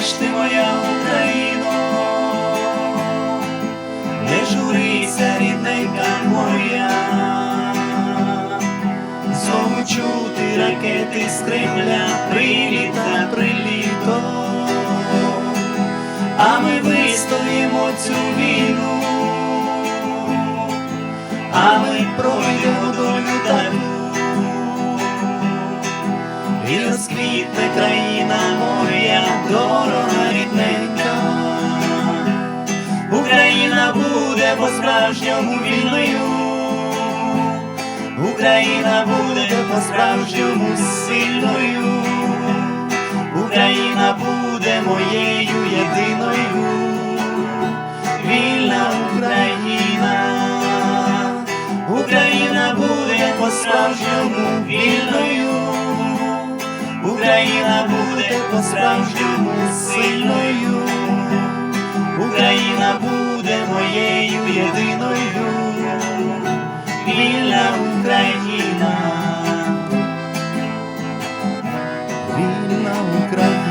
ж ти моя Україно, не журися, рідненька моя, знову чути ракети з Кремля, приліт та приліто, а ми вистоїмо цю війну, а ми пройдемо долю таку. І розквітне країна моя, дорога рідненька, Україна буде по-справжньому вільною, Україна буде по-справжньому сильною, Україна буде моєю єдиною, вільна Україна, Україна буде по-справжньому вільною. Україна буде по справжньому сильною, Україна буде моєю єдиною, вільна Україна, вільна Україна.